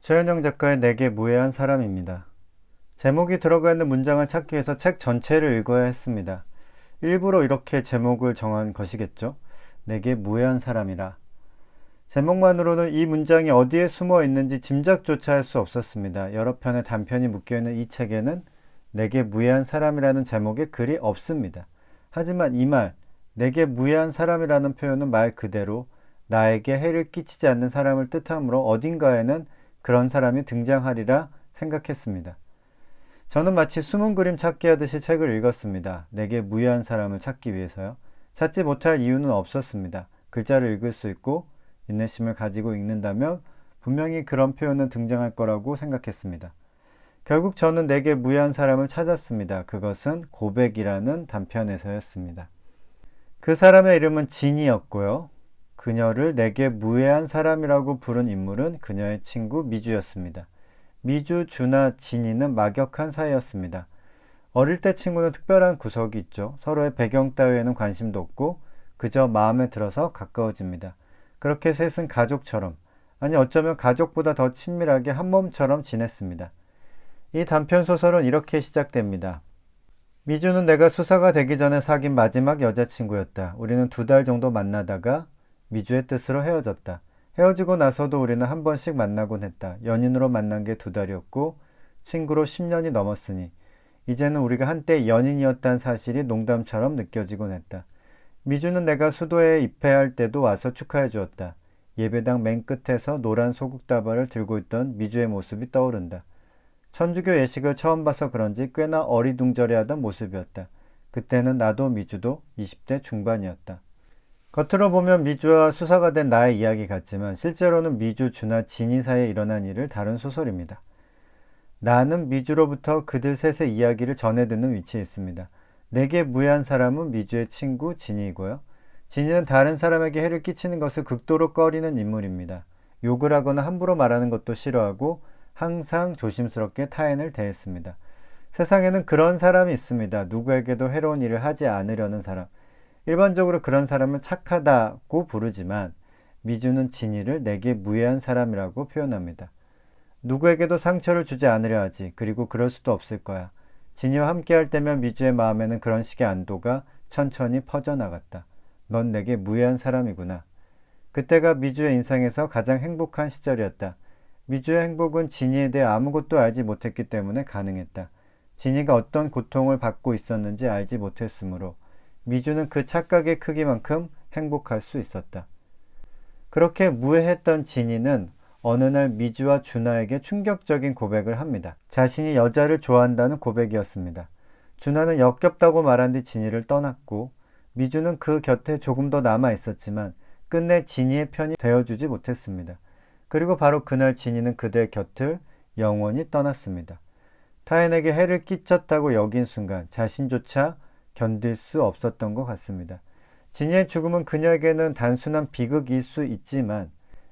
최현영 작가의 내게 무해한 사람입니다. 제목이 들어가 있는 문장을 찾기 위해서 책 전체를 읽어야 했습니다. 일부러 이렇게 제목을 정한 것이겠죠. 내게 무해한 사람이라. 제목만으로는 이 문장이 어디에 숨어 있는지 짐작조차 할 수 없었습니다. 여러 편의 단편이 묶여 있는 이 책에는 내게 무해한 사람이라는 제목의 글이 없습니다. 하지만 이 말, 내게 무해한 사람이라는 표현은 말 그대로 나에게 해를 끼치지 않는 사람을 뜻하므로 어딘가에는 그런 사람이 등장하리라 생각했습니다. 저는 마치 숨은 그림 찾기 하듯이 책을 읽었습니다. 내게 무해한 사람을 찾기 위해서요. 찾지 못할 이유는 없었습니다. 글자를 읽을 수 있고 인내심을 가지고 읽는다면 분명히 그런 표현은 등장할 거라고 생각했습니다. 결국 저는 내게 무해한 사람을 찾았습니다. 그것은 고백이라는 단편에서였습니다. 그 사람의 이름은 진이었고요. 그녀를 내게 무해한 사람이라고 부른 인물은 그녀의 친구 미주였습니다. 미주, 주나 진이는 막역한 사이였습니다. 어릴 때 친구는 특별한 구석이 있죠. 서로의 배경 따위에는 관심도 없고 그저 마음에 들어서 가까워집니다. 그렇게 셋은 가족처럼, 아니 어쩌면 가족보다 더 친밀하게 한 몸처럼 지냈습니다. 이 단편 소설은 이렇게 시작됩니다. 미주는 내가 수사가 되기 전에 사귄 마지막 여자친구였다. 우리는 두 달 정도 만나다가 미주의 뜻으로 헤어졌다. 헤어지고 나서도 우리는 한 번씩 만나곤 했다. 연인으로 만난 게 두 달이었고 친구로 10년이 넘었으니 이제는 우리가 한때 연인이었다는 사실이 농담처럼 느껴지곤 했다. 미주는 내가 수도에 입회할 때도 와서 축하해 주었다. 예배당 맨 끝에서 노란 소국다발을 들고 있던 미주의 모습이 떠오른다. 천주교 예식을 처음 봐서 그런지 꽤나 어리둥절해하던 모습이었다. 그때는 나도 미주도 20대 중반이었다. 겉으로 보면 미주와 수사가 된 나의 이야기 같지만 실제로는 미주, 주나 진이 사이에 일어난 일을 다룬 소설입니다. 나는 미주로부터 그들 셋의 이야기를 전해 듣는 위치에 있습니다. 내게 무해한 사람은 미주의 친구 진이고요. 진이는 다른 사람에게 해를 끼치는 것을 극도로 꺼리는 인물입니다. 욕을 하거나 함부로 말하는 것도 싫어하고 항상 조심스럽게 타인을 대했습니다. 세상에는 그런 사람이 있습니다. 누구에게도 해로운 일을 하지 않으려는 사람. 일반적으로 그런 사람을 착하다고 부르지만 미주는 진이를 내게 무해한 사람이라고 표현합니다. 누구에게도 상처를 주지 않으려 하지. 그리고 그럴 수도 없을 거야. 진이와 함께 할 때면 미주의 마음에는 그런 식의 안도가 천천히 퍼져나갔다. 넌 내게 무해한 사람이구나. 그때가 미주의 인생에서 가장 행복한 시절이었다. 미주의 행복은 진이에 대해 아무것도 알지 못했기 때문에 가능했다. 진이가 어떤 고통을 받고 있었는지 알지 못했으므로 미주는 그 착각의 크기만큼 행복할 수 있었다. 그렇게 무해했던 진이는 어느 날 미주와 준하에게 충격적인 고백을 합니다. 자신이 여자를 좋아한다는 고백이었습니다. 준하는 역겹다고 말한 뒤 진이를 떠났고 미주는 그 곁에 조금 더 남아 있었지만 끝내 진이의 편이 되어주지 못했습니다. 그리고 바로 그날 진이는 그대 곁을 영원히 떠났습니다. 타인에게 해를 끼쳤다고 여긴 순간 자신조차 견딜 수 없었던 것 같습니다. 진이의 죽음은 그녀에게는 단순한 비극일 수 있지만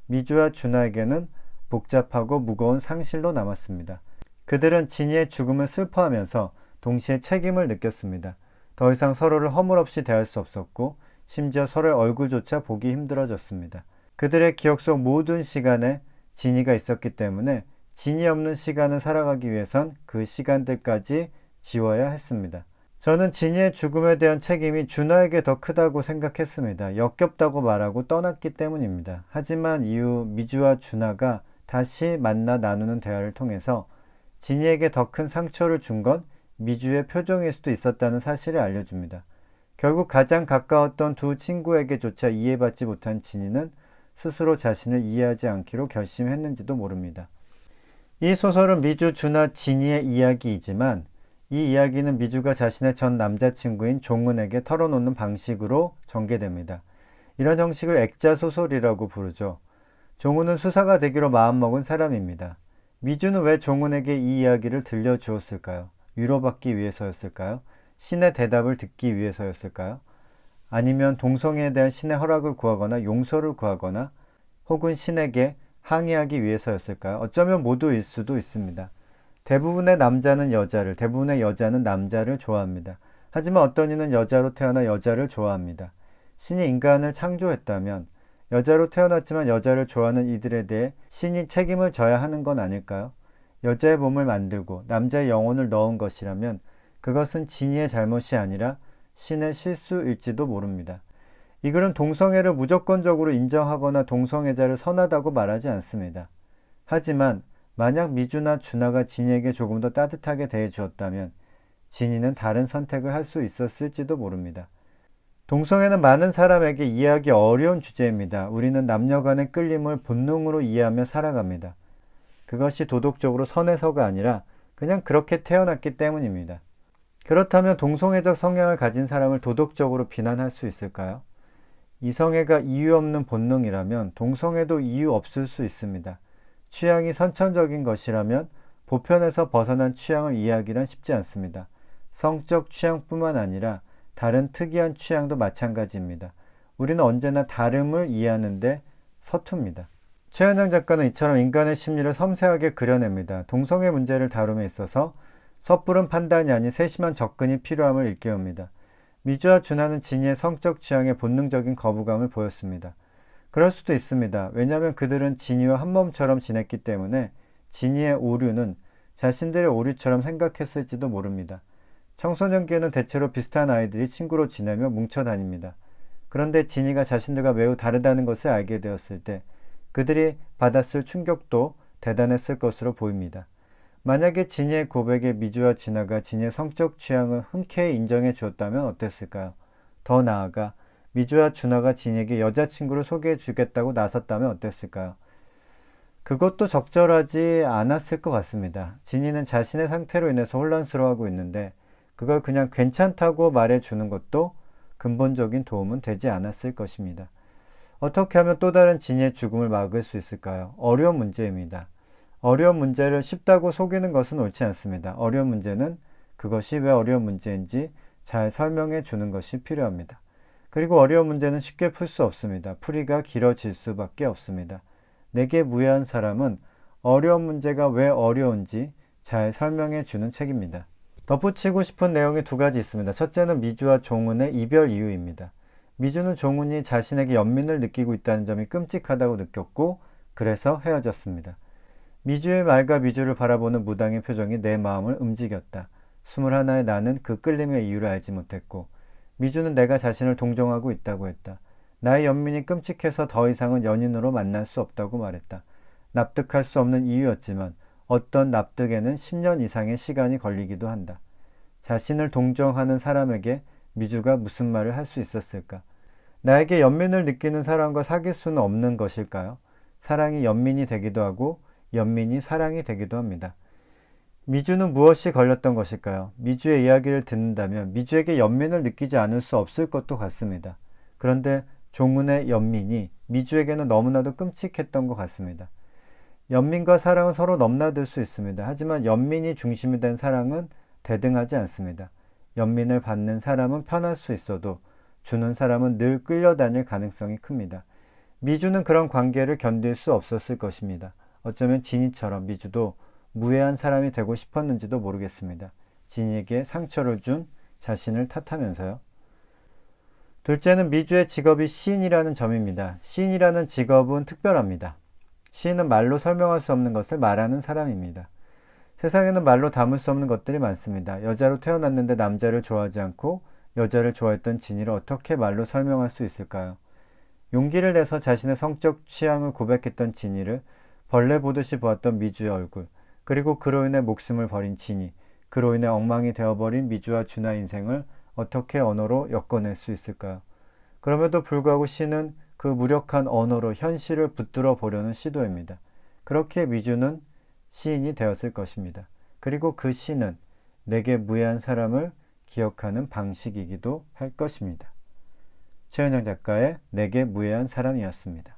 미주와 준하에게는 복잡하고 무거운 상실로 남았습니다. 그들은 진이의 죽음을 슬퍼하면서 동시에 책임을 느꼈습니다. 더 이상 서로를 허물없이 대할 수 없었고 심지어 서로의 얼굴조차 보기 힘들어졌습니다. 그들의 기억 속 모든 시간에 진이가 있었기 때문에 진이 없는 시간을 살아가기 위해선 그 시간들까지 지워야 했습니다. 저는 진이의 죽음에 대한 책임이 준하에게 더 크다고 생각했습니다. 역겹다고 말하고 떠났기 때문입니다. 하지만 이후 미주와 준하가 다시 만나 나누는 대화를 통해서 진이에게 더 큰 상처를 준 건 미주의 표정일 수도 있었다는 사실을 알려줍니다. 결국 가장 가까웠던 두 친구에게조차 이해받지 못한 진이는 스스로 자신을 이해하지 않기로 결심했는지도 모릅니다. 이 소설은 미주, 준하, 진이의 이야기이지만 이 이야기는 미주가 자신의 전 남자친구인 종은에게 털어놓는 방식으로 전개됩니다. 이런 형식을 액자 소설이라고 부르죠. 종은은 수사가 되기로 마음먹은 사람입니다. 미주는 왜 종은에게 이 이야기를 들려주었을까요? 위로받기 위해서였을까요? 신의 대답을 듣기 위해서였을까요? 아니면 동성애에 대한 신의 허락을 구하거나 용서를 구하거나 혹은 신에게 항의하기 위해서였을까요? 어쩌면 모두일 수도 있습니다. 대부분의 남자는 여자를, 대부분의 여자는 남자를 좋아합니다. 하지만 어떤 이는 여자로 태어나 여자를 좋아합니다. 신이 인간을 창조했다면 여자로 태어났지만 여자를 좋아하는 이들에 대해 신이 책임을 져야 하는 건 아닐까요? 여자의 몸을 만들고 남자의 영혼을 넣은 것이라면 그것은 진이의 잘못이 아니라 신의 실수일지도 모릅니다. 이 글은 동성애를 무조건적으로 인정하거나 동성애자를 선하다고 말하지 않습니다. 하지만 만약 미주나 준하가 진이에게 조금 더 따뜻하게 대해 주었다면 진이는 다른 선택을 할 수 있었을지도 모릅니다. 동성애는 많은 사람에게 이해하기 어려운 주제입니다. 우리는 남녀 간의 끌림을 본능으로 이해하며 살아갑니다. 그것이 도덕적으로 선해서가 아니라 그냥 그렇게 태어났기 때문입니다. 그렇다면 동성애적 성향을 가진 사람을 도덕적으로 비난할 수 있을까요? 이성애가 이유 없는 본능이라면 동성애도 이유 없을 수 있습니다. 취향이 선천적인 것이라면 보편에서 벗어난 취향을 이해하기란 쉽지 않습니다. 성적 취향뿐만 아니라 다른 특이한 취향도 마찬가지입니다. 우리는 언제나 다름을 이해하는데 서툽니다. 최현영 작가는 이처럼 인간의 심리를 섬세하게 그려냅니다. 동성애 문제를 다룸에 있어서 섣부른 판단이 아닌 세심한 접근이 필요함을 일깨웁니다. 미주와 준하는 진이의 성적 취향에 본능적인 거부감을 보였습니다. 그럴 수도 있습니다. 왜냐하면 그들은 진이와 한 몸처럼 지냈기 때문에 진이의 오류는 자신들의 오류처럼 생각했을지도 모릅니다. 청소년기에는 대체로 비슷한 아이들이 친구로 지내며 뭉쳐 다닙니다. 그런데 진이가 자신들과 매우 다르다는 것을 알게 되었을 때 그들이 받았을 충격도 대단했을 것으로 보입니다. 만약에 진이의 고백에 미주와 진아가 진이의 성적 취향을 흔쾌히 인정해 주었다면 어땠을까요? 더 나아가 미주와 준하가 진이에게 여자친구를 소개해 주겠다고 나섰다면 어땠을까요? 그것도 적절하지 않았을 것 같습니다. 진이는 자신의 상태로 인해서 혼란스러워하고 있는데 그걸 그냥 괜찮다고 말해 주는 것도 근본적인 도움은 되지 않았을 것입니다. 어떻게 하면 또 다른 진이의 죽음을 막을 수 있을까요? 어려운 문제입니다. 어려운 문제를 쉽다고 속이는 것은 옳지 않습니다. 어려운 문제는 그것이 왜 어려운 문제인지 잘 설명해 주는 것이 필요합니다. 그리고 어려운 문제는 쉽게 풀 수 없습니다. 풀이가 길어질 수밖에 없습니다. 내게 무해한 사람은 어려운 문제가 왜 어려운지 잘 설명해 주는 책입니다. 덧붙이고 싶은 내용이 두 가지 있습니다. 첫째는 미주와 종은의 이별 이유입니다. 미주는 종은이 자신에게 연민을 느끼고 있다는 점이 끔찍하다고 느꼈고 그래서 헤어졌습니다. 미주의 말과 미주를 바라보는 무당의 표정이 내 마음을 움직였다. 스물하나의 나는 그 끌림의 이유를 알지 못했고 미주는 내가 자신을 동정하고 있다고 했다. 나의 연민이 끔찍해서 더 이상은 연인으로 만날 수 없다고 말했다. 납득할 수 없는 이유였지만 어떤 납득에는 10년 이상의 시간이 걸리기도 한다. 자신을 동정하는 사람에게 미주가 무슨 말을 할 수 있었을까? 나에게 연민을 느끼는 사람과 사귈 수는 없는 것일까요? 사랑이 연민이 되기도 하고 연민이 사랑이 되기도 합니다. 미주는 무엇이 걸렸던 것일까요? 미주의 이야기를 듣는다면 미주에게 연민을 느끼지 않을 수 없을 것도 같습니다. 그런데 종훈의 연민이 미주에게는 너무나도 끔찍했던 것 같습니다. 연민과 사랑은 서로 넘나들 수 있습니다. 하지만 연민이 중심이 된 사랑은 대등하지 않습니다. 연민을 받는 사람은 편할 수 있어도 주는 사람은 늘 끌려다닐 가능성이 큽니다. 미주는 그런 관계를 견딜 수 없었을 것입니다. 어쩌면 진이처럼 미주도 무해한 사람이 되고 싶었는지도 모르겠습니다. 진이에게 상처를 준 자신을 탓하면서요. 둘째는 미주의 직업이 시인이라는 점입니다. 시인이라는 직업은 특별합니다. 시인은 말로 설명할 수 없는 것을 말하는 사람입니다. 세상에는 말로 담을 수 없는 것들이 많습니다. 여자로 태어났는데 남자를 좋아하지 않고 여자를 좋아했던 진이를 어떻게 말로 설명할 수 있을까요? 용기를 내서 자신의 성적 취향을 고백했던 진이를 벌레 보듯이 보았던 미주의 얼굴, 그리고 그로 인해 목숨을 버린 진이, 그로 인해 엉망이 되어버린 미주와 준하 인생을 어떻게 언어로 엮어낼 수 있을까요? 그럼에도 불구하고 시는 그 무력한 언어로 현실을 붙들어 보려는 시도입니다. 그렇게 미주는 시인이 되었을 것입니다. 그리고 그 시는 내게 무해한 사람을 기억하는 방식이기도 할 것입니다. 최은영 작가의 내게 무해한 사람이었습니다.